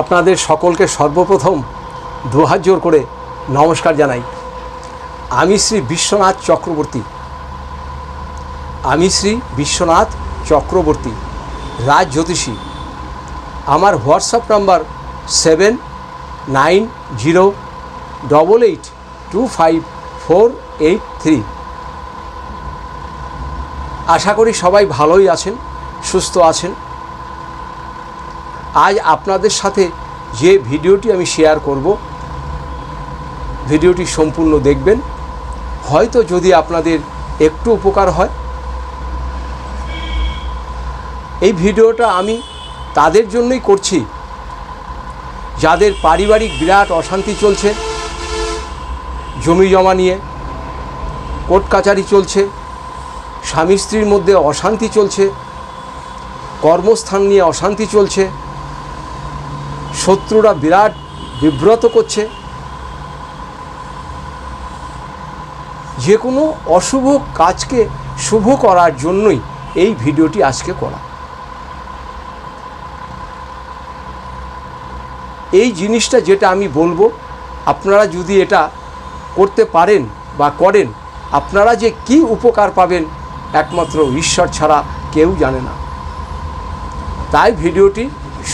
আপনাদের সকলকে সর্বপ্রথম দুহাত জোর করে নমস্কার জানাই। আমি শ্রী বিশ্বনাথ চক্রবর্তী। আমি শ্রী বিশ্বনাথ চক্রবর্তী, রাজ জ্যোতিষী। আমার WhatsApp number seven nine zero double eight two five four eight three. আশা করি সবাই ভালোই আছেন, সুস্থ আছেন। আজ আপনাদের সাথে যে ভিডিওটি আমি শেয়ার করব, ভিডিওটি সম্পূর্ণ দেখবেন। হয়তো যদি আপনাদের একটু উপকার হয়, এই ভিডিওটা আমি তাদের জন্যই করছি। যাদের পারিবারিক বিরাট অশান্তি চলছে, জমি জমা নিয়ে, কোর্ট কাচারি চলছে, স্বামী স্ত্রীর মধ্যে অশান্তি চলছে, কর্মস্থান নিয়ে অশান্তি চলছে শত্রুরা বিরাট বিব্রত করছে। যে কোনো অশুভ কাজকে শুভ করার জন্যই এই ভিডিওটি আজকে করা। এই জিনিসটা যেটা আমি বলব, আপনারা যদি এটা করতে পারেন বা করেন, আপনারা যে কি উপকার পাবেন একমাত্র ঈশ্বর ছাড়া কেউ জানে না। তাই ভিডিওটি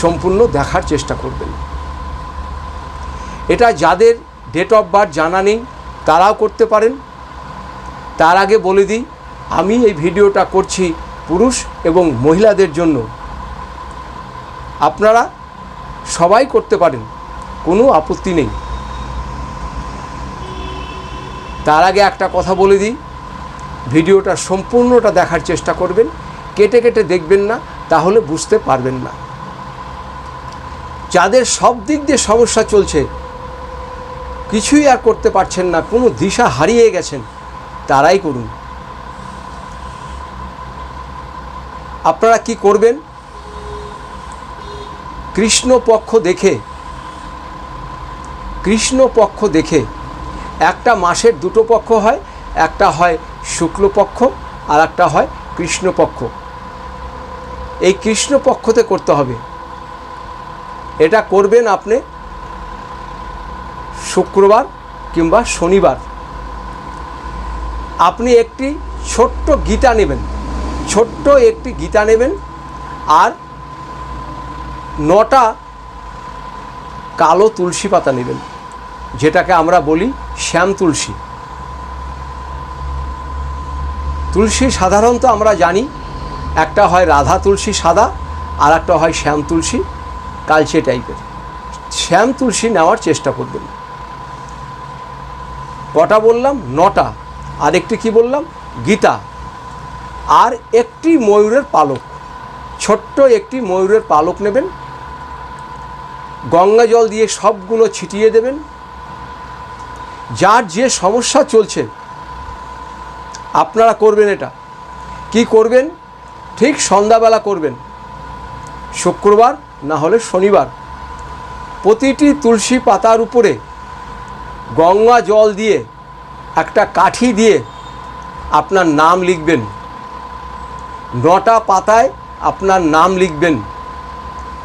সম্পূর্ণ দেখার চেষ্টা করবেন। এটা যাদের ডেট অফ বার্থ জানা নেই, তারাও করতে পারেন। তার আগে বলে দিই, আমি এই ভিডিওটা করছি পুরুষ এবং মহিলাদের জন্য। আপনারা সবাই করতে পারেন, কোনো আপত্তি নেই। তার আগে একটা কথা বলে দিই, ভিডিওটা সম্পূর্ণটা দেখার চেষ্টা করবেন। কেটে কেটে দেখবেন না, তাহলে বুঝতে পারবেন না। যাদের সব দিক দিয়ে সমস্যা চলছে, কিছুই আর করতে পারছেন না, কোনো দিশা হারিয়ে গেছেন, তারাই করুন। আপনারা কি করবেন? কৃষ্ণ পক্ষ দেখে, কৃষ্ণ পক্ষ দেখে, একটা মাসের দুটো পক্ষ হয়, একটা হয় শুক্লপক্ষ আর একটা হয় কৃষ্ণপক্ষ এই কৃষ্ণপক্ষতে করতে হবে। এটা করবেন আপনি শুক্রবার কিংবা শনিবার। আপনি একটি ছোট্ট গীতা নেবেন, ছোট্ট একটি গীতা নেবেন, আর নটা কালো তুলসী পাতা নেবেন, যেটাকে আমরা বলি শ্যাম তুলসী। তুলসী সাধারণত আমরা জানি, একটা হয় রাধা তুলসী সাদা আর একটা হয় শ্যাম তুলসী। কালচে টাইপের শ্যাম তুলসী নেওয়ার চেষ্টা করবেন। কটা বললাম? নটা। আর একটি কি বললাম? গীতা। আর একটি ময়ূরের পালক। ছোট্ট একটি ময়ূরের পালক নেবেন। গঙ্গা জল দিয়ে সবগুলো ছিটিয়ে দেবেন। যার যে সমস্যা চলছে, আপনারা করবেন এটা। কি করবেন? ঠিক সন্ধ্যাবেলা করবেন। শুক্রবার না হলে শনিবার। প্রতিটি তুলসী পাতার উপরে গঙ্গা জল দিয়ে, একটা কাঠি দিয়ে আপনার নাম লিখবেন। নটা পাতায় আপনার নাম লিখবেন।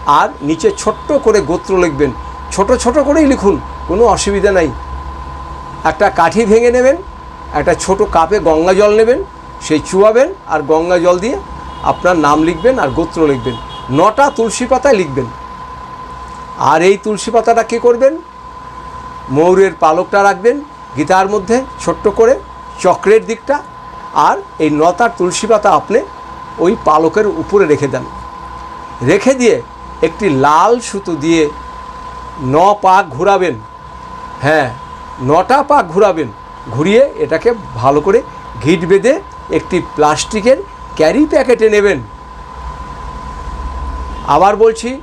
আর নিচে ছোট্ট করে গোত্র লিখবেন। ছোট ছোট করেই লিখুন, কোনো অসুবিধা নাই। একটা কাঠি ভেঙে নেবেন, একটা ছোট কাপে গঙ্গা জল নেবেন, সেই চুয়াবেন আর গঙ্গা জল দিয়ে আপনার নাম লিখবেন আর গোত্র লিখবেন। নটা তুলসী পাতায় লিখবেন। আর এই তুলসী পাতাটা কী করবেন? ময়ূরের পালকটা রাখবেন গীতার মধ্যে ছোট্ট করে, চক্রের দিকটা, আর এই নতার তুলসী পাতা আপনি ওই পালকের উপরে রেখে দেন। রেখে দিয়ে একটি লাল সুতো দিয়ে ন পাক ঘোরাবেন। হ্যাঁ নটা পাক ঘোরাবেন। ঘুরিয়ে এটাকে ভালো করে ঘিট বেঁধে একটি প্লাস্টিকের ক্যারি প্যাকেটে নেবেন। আবার বলছি,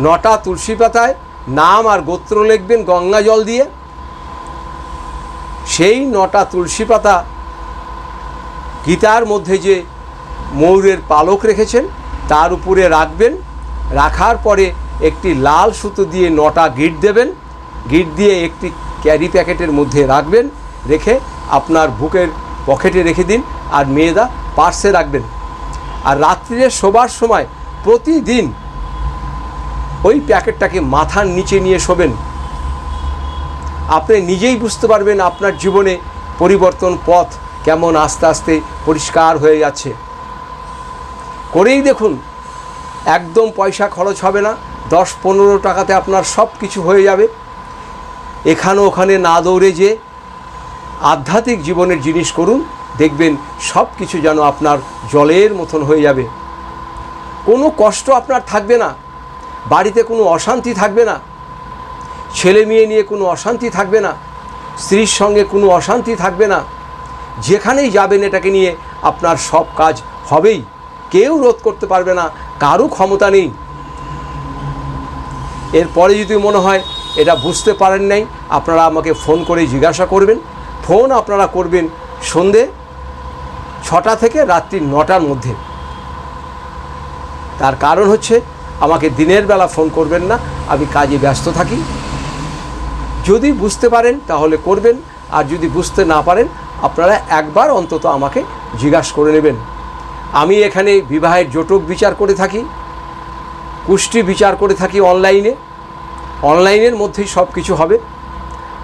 নটা তুলসী পাতায় নাম আর গোত্র লিখবেন গঙ্গা জল দিয়ে। সেই নটা তুলসী পাতা গীতার মধ্যে যে ময়ূরের পালক রেখেছেন, তার উপরে রাখবেন। রাখার পরে একটি লাল সুতো দিয়ে নটা গিট দেবেন। গিট দিয়ে একটি ক্যারি প্যাকেটের মধ্যে রাখবেন। রেখে আপনার বুকের পকেটে রেখে দিন। আর মেয়েদা পার্সে রাখবেন। আর রাত্রিরে শোবার সময় প্রতিদিন ওই প্যাকেটটাকে মাথার নিচে নিয়ে শোবেন। আপনি নিজেই বুঝতে পারবেন আপনার জীবনে পরিবর্তন পথ কেমন আস্তে আস্তে পরিষ্কার হয়ে যাচ্ছে। করেই দেখুন, একদম পয়সা খরচ হবে না, দশ পনেরো টাকাতে আপনার সব কিছু হয়ে যাবে। এখানে ওখানে না দৌড়ে যে আধ্যাত্মিক জীবনের জিনিস করুন, দেখবেন সব কিছু যেন আপনার জলের মতন হয়ে যাবে। কোনো কষ্ট আপনার থাকবে না। বাড়িতে কোনো অশান্তি থাকবে না। ছেলে মেয়ে নিয়ে কোনো অশান্তি থাকবে না। স্ত্রীর সঙ্গে কোনো অশান্তি থাকবে না। যেখানেই যাবেন এটাকে নিয়ে আপনার সব কাজ হবেই। কেউ রোধ করতে পারবে না কারও ক্ষমতা নেই। এরপরে যদি মনে হয় এটা বুঝতে পারেন নাই, আপনারা আমাকে ফোন করে জিজ্ঞাসা করবেন। ফোন আপনারা করবেন সন্ধে ছটা থেকে রাত্রি নটার মধ্যে। তার কারণ হচ্ছে আমাকে দিনের বেলা ফোন করবেন না, আমি কাজে ব্যস্ত থাকি। যদি বুঝতে পারেন তাহলে করবেন, আর যদি বুঝতে না পারেন, আপনারা একবার অন্তত আমাকে জিজ্ঞাসা করে নেবেন। আমি এখানে বিবাহের জটক বিচার করে থাকি, কুষ্টি বিচার করে থাকি অনলাইনে। অনলাইনের মধ্যেই সব কিছু হবে।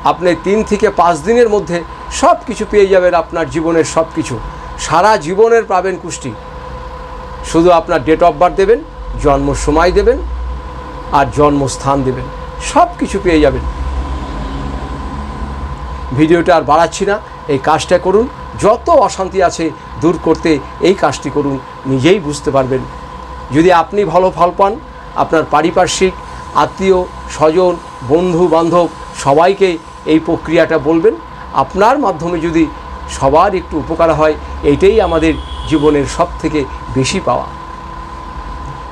আপনি তিন থেকে পাঁচ দিনের মধ্যে সব কিছু পেয়ে যাবেন আপনার জীবনের সব কিছু সারা জীবনের পাবেন কুষ্টি। শুধু আপনার ডেট অফ বার্থ দেবেন, জন্ম সময় দেবেন, আর জন্মস্থান দেবেন। সব কিছু পেয়ে যাবেন। ভিডিওটা আর বাড়াচ্ছি না, এই কাজটা করুন। যত অশান্তি আছে দূর করতে এই কাজটি করুন, নিজেই বুঝতে পারবেন। যদি আপনি ভালো ফল পান, আপনার পারিপার্শ্বিক, আত্মীয়, স্বজন, বন্ধু, বান্ধব, সবাইকে এই প্রক্রিয়াটা বলবেন। আপনার মাধ্যমে যদি সবার একটু উপকার হয়, এইটাই আমাদের জীবনের সব থেকে বেশি পাওয়া।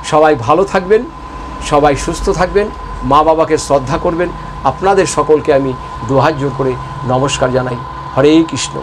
সবাই ভালো থাকবেন, সবাই সুস্থ থাকবেন, মা বাবাকে শ্রদ্ধা করবেন। আপনাদের সকলকে আমি দুহাজ জোর করে নমস্কার জানাই। হরে কৃষ্ণ।